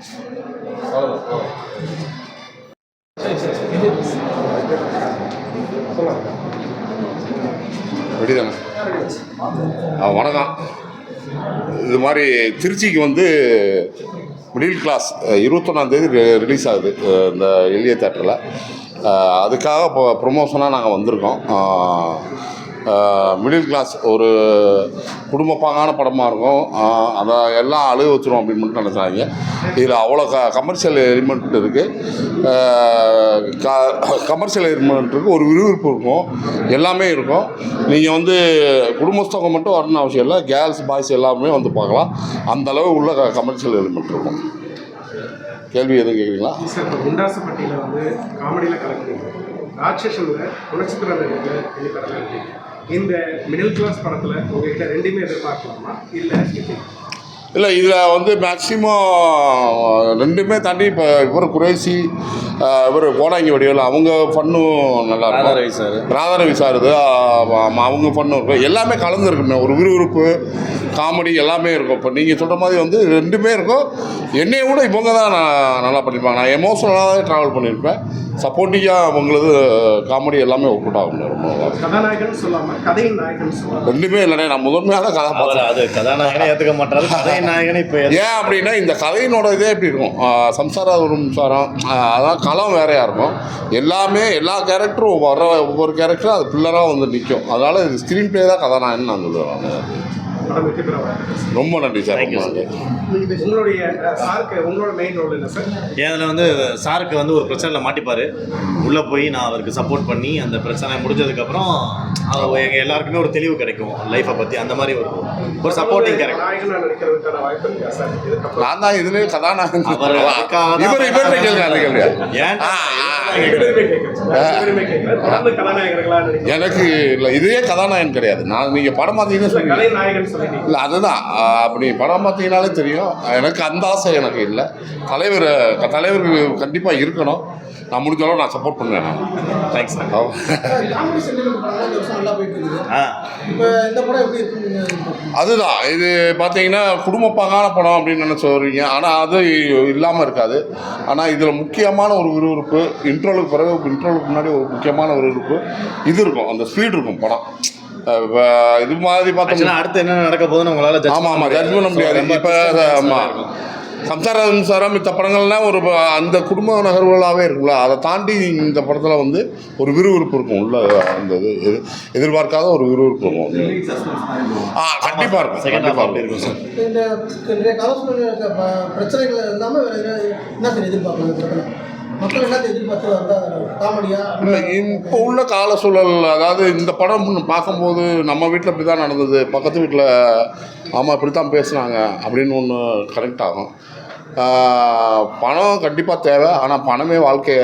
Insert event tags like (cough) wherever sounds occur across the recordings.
Oh, oh. வணக்கம். இது மாதிரி திருச்சிக்கு வந்து மிடில் கிளாஸ் இருபத்தொன்னாந்தேதி ரிலீஸ் ஆகுது இந்த எளிய தேட்டரில் அதுக்காக இப்போ ப்ரொமோஷனாக நாங்கள் வந்திருக்கோம். மிடில் கிளாஸ் ஒரு குடும்பப்பாங்கான படமாக இருக்கும். அதை எல்லாம் அழுக வச்சிரும் அப்படின்னு மட்டும் நினச்சாங்க இதில் அவ்வளோ க கமர்ஷியல் எலிமெண்ட் இருக்குது க கமர்ஷியல் எலிமெண்ட் இருக்குது ஒரு விறுவிறுப்பு இருக்கும். எல்லாமே இருக்கும். நீங்கள் வந்து குடும்பஸ்தவங்க மட்டும் வரணும்னு அவசியம் இல்லை. கேர்ள்ஸ் பாய்ஸ் எல்லாமே வந்து பார்க்கலாம். அந்த அளவு உள்ள க கமர்ஷியல் எலிமெண்ட் இருக்கும். கேள்வி எதுவும் கேட்குறீங்களா சார் வந்து காமெடியில் கலக்குறீங்க ராட்சசனில் குணச்சித்திர இந்த மிடில் கிளாஸ் படத்தில் உங்ககிட்ட ரெண்டுமே எதிர்பார்க்கலாமா? இல்லை இல்லை இதில் வந்து மேக்ஸிமம் ரெண்டுமே தாண்டி இப்போ இவர் ஆஹ் இவர் கோடாங்கி வடிவில் அவங்க ஃபன்னும் நல்லா இருக்கும். ராதாரவி சார். ராதாரவி சார் இது அவங்க ஃபன்னும் இருக்கும். எல்லாமே கலந்துருக்குமே ஒரு விறுவிறுப்பு. காமெடி எல்லாமே இருக்கும். இப்போ நீங்கள் சொல்கிற மாதிரி வந்து ரெண்டுமே இருக்கும். என்னைய விட இவங்க தான் நான் நல்லா பண்ணியிருப்பாங்க நான் எமோஷனலாக தான் ட்ராவல் பண்ணியிருப்பேன் சப்போர்ட்டிவாக அவங்களது காமெடி எல்லாமே ஒர்க் அவுட் ஆகும். ரொம்ப. கதாநாயகன் ரெண்டுமே இல்லைனே நான் முதன்மையாக தான் கதை அவர் அது கதாநாயகனை ஏற்றுக்க மாட்டாரு கதை நாயகனை இப்போ ஏன் அப்படின்னா இந்த கதையினோட இதே எப்படி இருக்கும். சம்சார ஒரு மின்சாரம் ஆஹ் அதான் களம் வேறையாக இருக்கும். எல்லாமே எல்லா கேரக்டரும் வர ஒவ்வொரு கேரக்டரும் அது பில்லராக வந்து நிற்கும் அதனால் இது ஸ்க்ரீன் ப்ளே தான் கதாநாயகன் நான் சொல்லுவேன். ரொம்ப நன்றி சார் ரொம்ப நன்றி. உங்களுடைய சாருக்கு உங்களோட மெயின் ரோல் என்ன சார் அதில் வந்து சாருக்கு வந்து ஒரு பிரச்சனையில் மாட்டிப்பார். உள்ளே போய் நான் அவருக்கு சப்போர்ட் பண்ணி அந்த பிரச்சனை முடிஞ்சதுக்கப்புறம் எங்கள் எல்லாருக்குமே ஒரு தெளிவு கிடைக்கும் லைஃப்பை பற்றி அந்த மாதிரி ஒரு ஒரு சப்போர்ட்டிங் இதுக்கப்புறம். நான் தான் இதுலேயே கதாநாயகன். இவர் இவர்கிட்ட ஏன் எனக்கு இல்லை இதுவே கதாநாயகன் கிடையாது. நான் நீங்கள் படம் பார்த்தீங்கன்னா சொல்லிட்டீங்க. இல்லை அதுதான். அப்படி படம் பார்த்தீங்கனாலே தெரியும். எனக்கு அந்த ஆசை எனக்கு இல்லை. தலைவர் தலைவர்கள் கண்டிப்பாக இருக்கணும். நான் முடிஞ்ச அளவு நான் சப்போர்ட் பண்ணுவேன் நான். தேங்க்ஸ்? அதுதான். இது பார்த்தீங்கன்னா குடும்பப்பாங்கான படம் அப்படின்னு நினச்சி வருவீங்க ஆனால் அது இல்லாமல் இருக்காது. ஆனால் இதில் முக்கியமான ஒரு விறுவிறுப்பு இன்ட்ரோலுக்கு பிறகு இன்ட்ரோலுக்கு முன்னாடி ஒரு முக்கியமான ஒரு விறுவிறுப்பு இது இருக்கும். அந்த ஸ்பீடு இருக்கும் படம். இது மாதிரி பார்த்தோம்னா ஆக்சுவலாக அடுத்து என்ன நடக்க போகுதுன்னு உங்களால் ஆமாம் ஆமாம் பண்ண ஜட்ஜ் பண்ண முடியாது. இப்போ ஆமாம் இருக்கும். சம்சார மின்சாரம் மித்த படங்கள்லாம் ஒரு அந்த குடும்ப நகர்வுகளாகவே இருக்குல்ல அதை தாண்டி இந்த படத்தில் வந்து ஒரு விறுவிறுப்பு இருக்கும் உள்ள அந்த இது எது- எதிர்பார்க்காத ஒரு விறுவிறுப்பு இருக்கும். ஆ கண்டிப்பாக இருக்கும் கண்டிப்பாக அப்படி இருக்கும். சார் இந்த பிரச்சனைகள் இல்லாமல் என்ன சார் எதிர்பார்க்கலாம் இல்லை இப்போ உள்ள கால சூழல் அதாவது இந்த படம் பார்க்கும்போது நம்ம வீட்டில் இப்படி தான் நடந்தது பக்கத்து வீட்டில் ஆமாம் இப்படி தான் பேசுனாங்க அப்படின்னு ஒன்று கரெக்ட் ஆகும். பணம் கண்டிப்பாக தேவை ஆனால் பணமே வாழ்க்கை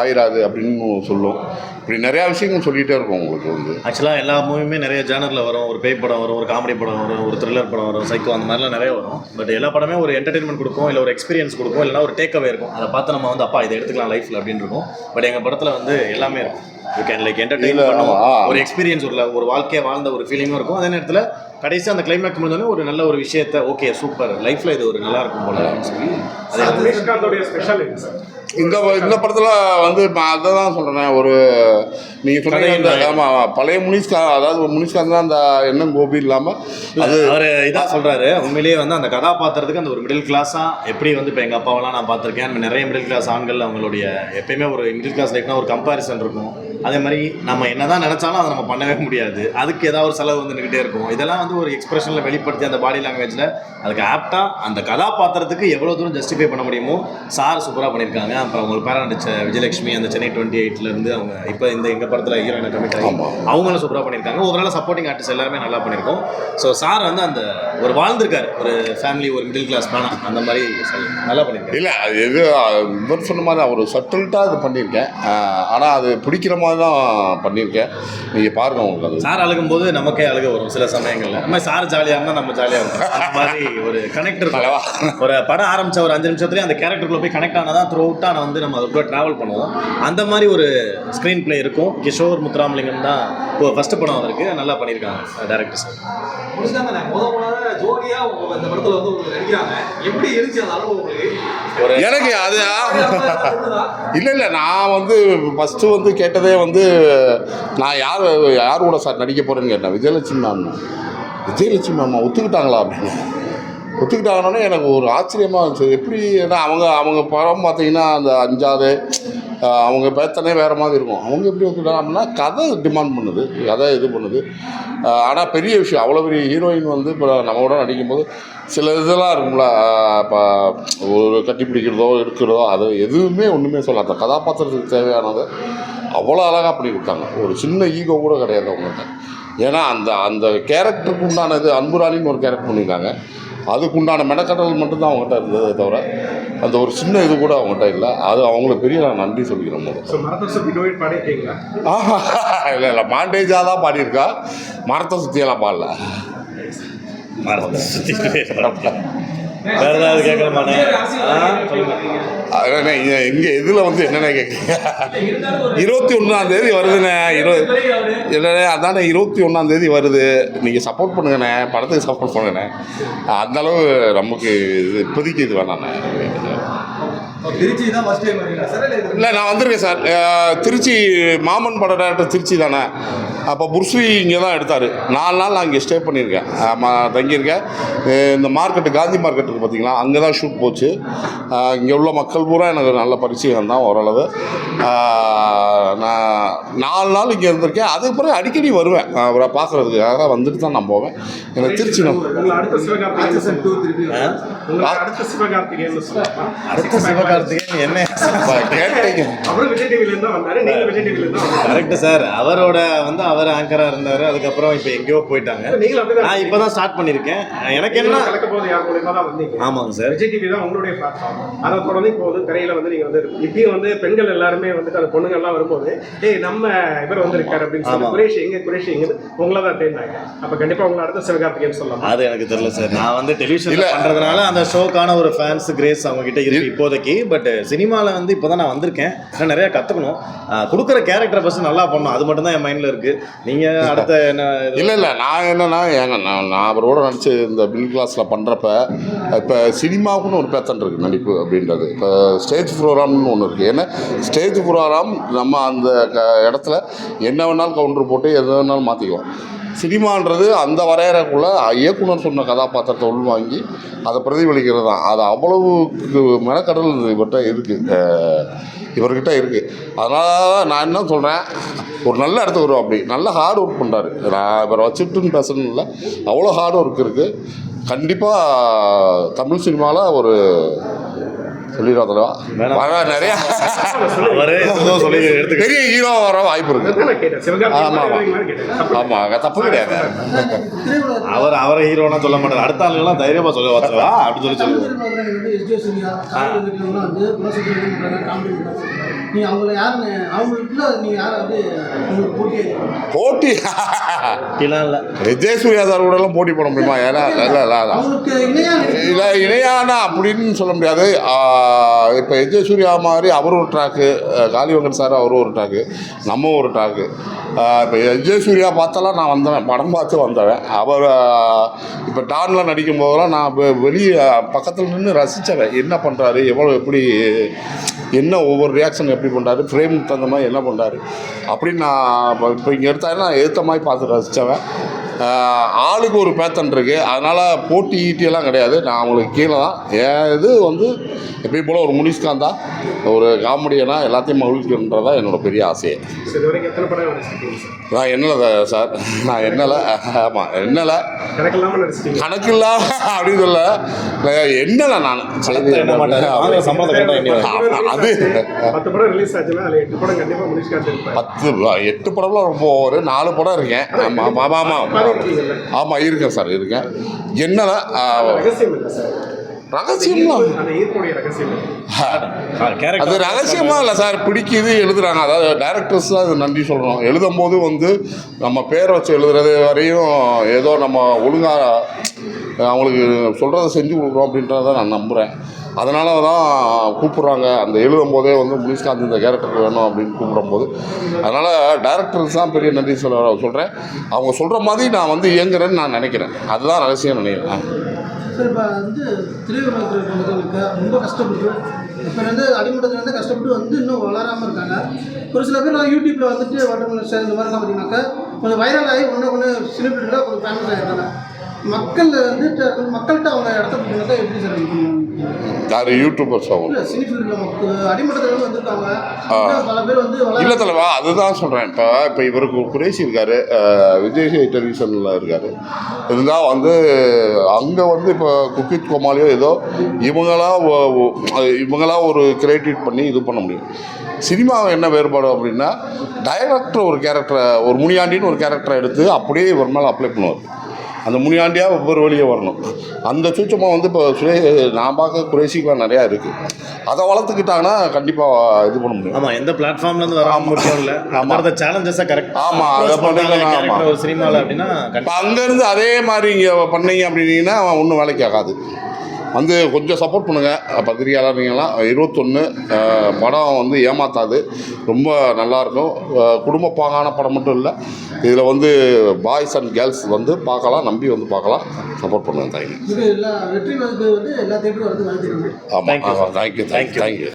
ஆயிராது அப்படின்னு சொல்லும். இப்படி நிறையா விஷயங்கள் சொல்லிகிட்டே இருக்கும் உங்களுக்கு வந்து. ஆக்சுவலாக எல்லா மூவியுமே நிறைய ஜேனரில் வரும் ஒரு பேய் படம் வரும் ஒரு காமெடி படம் வரும் ஒரு த்ரில்லர் படம் வரும் சைக்கோ அந்த மாதிரிலாம் நிறைய வரும். பட் எல்லா படமே ஒரு என்டர்டைன்மெண்ட் கொடுக்கும் இல்லை ஒரு எக்ஸ்பீரியன்ஸ் கொடுக்கும் இல்லைனா ஒரு டேக் அவே இருக்கும். அதை பார்த்து நம்ம வந்து அப்பா இதை எடுத்துக்கலாம் லைஃப்பில் அப்படின்னு இருக்கும். பட் எங்கள் படத்தில் வந்து எல்லாமே இருக்கும். யூ கேன் லைக் என்டர்டைன் இல்ல, பண்ணுவோம். ஒரு எக்ஸ்பீரியன்ஸ் ஒரு ஒரு வாழ்க்கையை வாழ்ந்த ஒரு ஃபீலிங்கும் இருக்கும். அதே நேரத்தில் கடைசி அந்த கிளைமேக்ஸ் முடிஞ்சோடனே ஒரு நல்ல ஒரு விஷயத்த ஓகே சூப்பர் லைஃப்பில் இது ஒரு நல்லா இருக்கும் போல அப்படின்னு சொல்லி அது ரஜினிகாந்தோடைய ஸ்பெஷல் என்ன சார் இந்த இந்த படத்தில் வந்து நான் அதை தான் சொல்கிறேன் ஒரு நீங்கள் சொன்னீங்க. ஆமாம் பழைய முனிஷ்கா அதாவது முனிஷ்காந்த் தான் அந்த எண்ணம் கோபி இல்லாமல் அது அவர் இதான் சொல்றாரு உண்மையிலேயே வந்து அந்த கதாபாத்திரத்துக்கு அந்த ஒரு மிடில் கிளாஸா எப்படி வந்து இப்போ எங்க அப்பாவெல்லாம் நான் பார்த்திருக்கேன் நிறைய மிடில் கிளாஸ் ஆண்கள் அவங்களுடைய எப்பயுமே ஒரு மிடில் கிளாஸ் லைஃப்னா ஒரு கம்பாரிசன் இருக்கும் அதே மாதிரி நம்ம என்னதான் நினைச்சாலும் அதை நம்ம பண்ணவே முடியாது. அதுக்கு ஏதாவது ஒரு செலவு வந்துகிட்டே இருக்கும். இதெல்லாம் வந்து ஒரு எக்ஸ்பிரஷனில் வெளிப்படுத்தி அந்த பாடி லாங்குவேஜில் அதுக்கு ஆப்டா அந்த கதாபாத்திரத்துக்கு எவ்வளோ தூரம் ஜஸ்டிஃபை பண்ண முடியுமோ சார் சூப்பராக பண்ணியிருக்காங்க அப்புறம் அவங்க பேரா நடிச்ச விஜயலட்சுமி அந்த சென்னை டுவெண்ட்டி இருந்து அவங்க இப்போ இந்த எங்கள் படத்தில் ஹீரோயினை கமிட் ஆகி. அவங்களும் சூப்பராக பண்ணியிருக்காங்க ஓவரால் சப்போர்ட்டிங் ஆர்டிஸ்ட் எல்லாருமே நல்லா பண்ணியிருக்கோம் ஸோ சார் வந்து அந்த ஒரு வாழ்ந்திருக்காரு. ஒரு ஃபேமிலி ஒரு மிடில் கிளாஸ் பேனா அந்த மாதிரி நல்லா பண்ணியிருக்காரு இல்லை அது எது இவர் சொன்ன மாதிரி ஒரு சட்டில்ட்டாக இது பண்ணியிருக்கேன். ஆனால் அது பிடிக்கிற மாதிரி மாதிரி தான் பண்ணியிருக்கேன். நீங்கள் பாருங்கள் உங்களுக்கு அது. சார் அழுகும் போது நமக்கே அழுக வரும் சில சமயங்கள்ல. நம்ம சார் ஜாலியாக இருந்தால் நம்ம ஜாலியாக இருக்கும் அந்த மாதிரி ஒரு கனெக்ட் தலைவா. இருக்கும் ஒரு படம் ஆரம்பிச்ச ஒரு அஞ்சு நிமிஷத்துலேயே அந்த கேரக்டருக்குள்ள போய் கனெக்ட் ஆனால் தான் த்ரூ அவுட்டாக வந்து நம்ம அதுக்குள்ள ட்ராவல் பண்ணுவோம். அந்த மாதிரி ஒரு ஸ்க்ரீன் ப்ளே இருக்கும். கிஷோர் முத்துராமலிங்கம் தான் இப்போ ஃபர்ஸ்ட் படம் அவருக்கு. நல்லா பண்ணியிருக்காங்க டேரக்டர் சார். எனக்கு அது? (laughs) இல்லை இல்லை நான் வந்து ஃபஸ்ட்டு வந்து கேட்டதே வந்து நான் யார் யார் கூட சார் நடிக்க போகிறேன்னு கேட்டேன். விஜயலட்சுமி மேம். விஜயலட்சுமி மேம் ஒத்துக்கிட்டாங்களா அப்படின்னு. ஒத்துக்கிட்டாங்கன்னே எனக்கு ஒரு ஆச்சரியமாக இருந்துச்சு. எப்படி ஏன்னா அவங்க அவங்க படம் பார்த்தீங்கன்னா அந்த அஞ்சாறு அவங்க பேத்தனே வேறு மாதிரி இருக்கும். அவங்க எப்படி ஒத்துக்கிட்டாங்க அப்படின்னா கதை டிமாண்ட் பண்ணுது. கதை இது பண்ணுது. ஆனால் பெரிய விஷயம் அவ்வளோ பெரிய ஹீரோயின் வந்து இப்போ நம்ம கூட நடிக்கும்போது சில இதெல்லாம் இருக்கும்ல இப்போ ஒரு கட்டி பிடிக்கிறதோ இருக்கிறதோ அது எதுவுமே ஒன்றுமே சொல்ல அந்த கதாபாத்திரத்துக்கு தேவையானது அவ்வளோ அழகாக பண்ணி கொடுத்தாங்க. ஒரு சின்ன ஈகோ கூட கிடையாது அவங்கள்ட்ட. ஏன்னா அந்த அந்த கேரக்டருக்கு உண்டானது அன்புராணின்னு ஒரு கேரக்டர் பண்ணியிருக்காங்க. அதுக்கு உண்டான மெனக்கடல் மட்டும்தான் அவங்ககிட்ட இருந்ததே தவிர அந்த ஒரு சின்ன இது கூட அவங்ககிட்ட இல்லை. அது அவங்களுக்கு பெரிய நான் நன்றி சொல்லிக்கிறேன் முதல்ல. மரத்தை சுற்றி ஆஹா இல்லை இல்லை மாண்டேஜாக தான் பாடியிருக்கா. மரத்தை சுற்றியெல்லாம் பாடல. மறந்து சுற்றிட்டு வேற ஏதாவது கேட்கலாமாண்ணே ஆ சொல்லுங்க. அதானே இங்கே இதில் வந்து என்னென்ன கேட்குறீங்க இருபத்தி ஒன்றாம் தேதி வருதுண்ணே இருபது இல்லைண்ணே அதானே இருபத்தி ஒன்றாம் தேதி வருது. நீங்கள் சப்போர்ட் பண்ணுங்கண்ணே படத்துக்கு சப்போர்ட் பண்ணுங்கண்ணே. அந்தளவு நமக்கு இது இப்போதைக்கு இது வேணாண்ணே. திருச்சி தான் ஃபர்ஸ்ட் டைம் வரீங்களா? சார் இல்ல நான் வந்திருக்கேன் சார். திருச்சி மாமன் பட டேரக்டர் திருச்சி தானே? அப்போ புருஸ்லி இங்கே தான் எடுத்தார். நாலு நாள் நான் இங்கே ஸ்டே பண்ணியிருக்கேன். ஆமாம் தங்கியிருக்கேன். இந்த மார்க்கெட்டு காந்தி மார்க்கெட் இருக்குது பார்த்தீங்களா அங்கே தான் ஷூட் போச்சு இங்கே உள்ள மக்கள் பூரா எனக்கு நல்ல பரிச்சயம் தான் ஓரளவு. நான் நாலு நாள் இங்கே இருந்திருக்கேன். அதுக்கு பிறகு அடிக்கடி வருவேன். அவரை பார்க்குறதுக்காக வந்துட்டு தான் நான் போவேன். எனக்கு திருச்சி அடுத்த சிவகார்த்திகேயன் அடுத்த சிவகார்த்திகேயன் என்ன? கேட்டீங்க. விஜய் டிவில இருந்து தான் வந்தாரு. நீங்க விஜய் டிவில இருந்து தான் கரெக்ட் சார் அவரோட வந்து அவர் ஆங்கரா இருந்தாரு. அதுக்கப்புறம் இப்போ எங்கேயோ போயிட்டாங்க. நான் இப்பதான் ஸ்டார்ட் பண்ணியிருக்கேன். எனக்கு என்ன கலக்க போது யார் மூலியமா தான் வந்தீங்க? ஆமாங்க சார் விஜய் டிவி தான் உங்களுடைய பிளாட்ஃபார்ம் அதை தொடர்ந்து இப்போ வந்து திரையில வந்து நீங்க வந்து இப்பயும் வந்து பெண்கள் எல்லாருமே வந்துட்டு அந்த பொண்ணுங்க எல்லாம் வரும்போது ஏய் நம்ம இவர் வந்திருக்காரு அப்படின்னு சொல்லி. குரேஷ் எங்க குரேஷ் எங்க உங்களை தான் தேடினாங்க அப்ப கண்டிப்பா உங்களை அடுத்த சிவகார்த்திகேயன் சொல்லலாம். அது எனக்கு தெரியல சார் நான் வந்து டெலிவிஷன் இல்ல. பண்றதுனால அந்த ஷோக்கான ஒரு ஃபேன்ஸ் கிரேஸ் அவங்க கிட்ட இருக்கு இப்போதைக்கு. பட் சினிமாவில் வந்து இப்போ தான் நான் வந்திருக்கேன். நான் நிறையா கற்றுக்கணும் கொடுக்குற கேரக்டர் ஃபஸ்ட் நல்லா பண்ணணும். அது மட்டும் தான் என் மைண்டில் இருக்குது நீங்கள் அடுத்த என்ன இல்லை இல்லை. நான் என்னன்னா ஏங்க நான் நான் அவரோட நடிச்சு இந்த மிடில் கிளாஸில் பண்ணுறப்ப இப்போ சினிமாவுக்குன்னு ஒரு பேத்தன் இருக்குது நடிப்பு அப்படின்றது. இப்போ ஸ்டேஜ் ப்ரோக்ராம்னு ஒன்று இருக்குது ஏன்னா ஸ்டேஜ் ப்ரோக்ராம் நம்ம அந்த க இடத்துல என்ன வேணாலும் கவுண்டர் போட்டு எது வேணாலும் மாற்றிக்கலாம் சினிமான்றது அந்த வரையறைக்குள்ளே இயக்குனர் சொன்ன கதாபாத்திரத்தை உள்வாங்கி அதை பிரதிபலிக்கிறது தான். அது அவ்வளவு மெனக்கடல் இவர்கிட்ட இருக்குது இவர்கிட்ட இருக்குது அதனால் நான் என்ன சொல்கிறேன் ஒரு நல்ல இடத்துக்கு வரும் அப்படி. நல்ல ஹார்ட் ஒர்க் பண்ணுறாரு நான் இவரை வச்சுட்டுன்னு பேசணும் இல்லை. அவ்வளோ ஹார்ட் ஒர்க் இருக்குது கண்டிப்பாக தமிழ் சினிமாவில் ஒரு சொல்லிடுறதுல வேணாம். வர நிறையா. பெரிய ஹீரோ வர வாய்ப்பு கேட்டேன். ஆமா, ஆமா. கேட்டேன். தப்பு கிடையாது. அவர் அவரை ஹீரோனா சொல்ல மாட்டார். அடுத்த ஆளுங்கெல்லாம் தைரியமா சொல்ல வச்சுவா அப்படி சொல்லி போட்டியே போட்டி. விஜய் சூர்யா சார் கூட எல்லாம் போட்டி போட முடியுமா? ஏன்னா இல்லை இணையான அப்படின்னு சொல்ல முடியாது. இப்போ விஜய் சூர்யா மாதிரி அவரும் ஒரு ட்ராக்கு காளிவங்கன் சார் அவரும் ஒரு ட்ராக்கு நம்ம ஒரு ட்ராக்கு இப்போ விஜய் சூர்யா பார்த்தாலாம் நான் வந்தவன் படம் பார்த்து வந்தவன். அவர் இப்போ டான்ல நடிக்கும் போதெல்லாம் நான் வெளியே பக்கத்தில் நின்று ரசித்தவன் என்ன பண்ணுறாரு எவ்வளோ எப்படி என்ன ஒவ்வொரு ரியாக்ஷன் எப்படி பண்ணுறாரு ஃப்ரேமுக்கு தகுந்த மாதிரி என்ன பண்ணுறாரு அப்படின்னு நான் இப்போ இங்கே எடுத்தாரு நான் எடுத்த மாதிரி பார்த்து ரசித்தவன் ஆளுக்கு ஒரு பேத்தன் இருக்குது அதனால் போட்டி ஈட்டியெல்லாம் கிடையாது. நான் அவங்களுக்கு கீழே தான். என் இது வந்து எப்பயும் போல் ஒரு முனிஷ்காந்தா ஒரு காமெடியனா எல்லாத்தையும் மகிழ்ச்சின்றதா என்னோட பெரிய ஆசையே. நான் என்னலை சார்? நான் என்னலை? ஆமாம் என்னலை? கணக்கு இல்லாம அப்படின்னு சொல்ல நான் என்னலை நான்? அது பத்து படம் ரிலீஸ் ஆச்சுன்னா அதுல எட்டு படம்லாம் ரொம்ப ஒரு நாலு படம் இருக்கேன். ஆமாம் ஆமாம் ஆமாம் ஆமாம் இருக்கேன் சார் இருக்கேன் என்னலை ரகசியம் இல்லை சார். ரகசியம்லாம்? (laughs) அது ரகசியமாக இல்லை சார் பிடிக்குது எழுதுறாங்க. அதாவது டேரக்டர்ஸ் தான் அது நன்றி சொல்லணும் எழுதும் போது வந்து நம்ம பேரை வச்சு எழுதுறது வரையும் ஏதோ நம்ம ஒழுங்காக அவங்களுக்கு சொல்கிறத செஞ்சு கொடுக்குறோம் அப்படின்றத நான் நம்புகிறேன் அதனால தான் கூப்பிட்றாங்க. அந்த எழுதும் போதே வந்து முனிஷ்காந்த் இந்த கேரக்டர் வேணும் அப்படின்னு கூப்பிடும்போது. அதனால் டேரக்டர்ஸ் தான் பெரிய நன்றி சொல்ல சொல்கிறேன் அவங்க சொல்கிற மாதிரி நான் வந்து இயங்குறேன்னு நான் நினைக்கிறேன். அதுதான் ரகசியம் நினைக்கிறேன். சார் இப்போ வந்து திரையுலகத்தில் இருக்க ரொம்ப கஷ்டப்பட்டு இப்போ வந்து அடிமட்டத்தில் கஷ்டப்பட்டு வந்து இன்னும் வளராமல் இருக்காங்க. ஒரு சில பேர் யூடியூப்பில் வந்துட்டு வாட்டர் சார் இந்த மாதிரிலாம் பார்த்தீங்கன்னாக்கா கொஞ்சம் வைரல் ஆகி ஒன்று ஒன்று செலிபிரிட்டியில் கொஞ்சம் ஃபேமஸ் ஆகிருக்காங்க மக்கள் வந்து மக்கள்கிட்ட அவங்க இடத்த பிடிக்கணுக்கா எப்படி சார் யார் யூடியூபர்ஸ் ஆகும் இல்லை தலைவா அதுதான் சொல்கிறேன் இப்போ இப்போ இவருக்கு குறைசி இருக்கார் விஜய் டெலிவிஷனில் இருக்கார். இருந்தால் வந்து அங்கே வந்து இப்போ குக்கித் கோமாலியோ ஏதோ இவங்களா இவங்களா ஒரு கிரியேட்டிவ் பண்ணி இது பண்ண முடியும். சினிமாவை என்ன வேறுபாடு அப்படின்னா டைரக்டர் ஒரு கேரக்டரை ஒரு முனியாண்டின்னு ஒரு கேரக்டரை எடுத்து அப்படியே இவர் மேலே அப்ளை பண்ணுவார். அந்த முனியாண்டியாக ஒவ்வொரு வழியே வரணும். அந்த சூச்சமாக வந்து இப்போ சுரே நான் பார்க்க குறைசிக்கெலாம் நிறையா இருக்குது அதை வளர்த்துக்கிட்டாங்கன்னா கண்டிப்பாக இது பண்ண முடியும். ஆமா எந்த பிளாட்ஃபார்ம்ல இருந்து வர முக்கியம் இல்ல ஆமா. அந்த சேலஞ்சஸை கரெக்ட் ஆமா, அதை பண்ணிக்கலாம், ஆமா. ஒரு சினிமால அப்படின்னா இப்போ அங்கேருந்து அதே மாதிரி இங்கே பண்ணீங்க அப்படின்னீங்கன்னா ஒன்றும் வேலைக்கு ஆகாது. வந்து கொஞ்சம் சப்போர்ட் பண்ணுங்கள் பத்திரிகையாளர் நீங்களாம் இருபத்தொன்று படம் வந்து ஏமாத்தாது. ரொம்ப நல்லாயிருக்கும் குடும்ப பாங்கான படம் மட்டும் இல்லை இதில் வந்து பாய்ஸ் அண்ட் கேர்ள்ஸ் வந்து பார்க்கலாம் நம்பி வந்து பார்க்கலாம். சப்போர்ட் பண்ணுங்கள் தேங்க்யூ இது எல்லா வெற்றி வந்து வந்து எல்லா தேட்டரும் வந்து வாழ்த்துக்கிறாங்க ஆமாம் தேங்க்யூ தேங்க்யூ தேங்க்யூ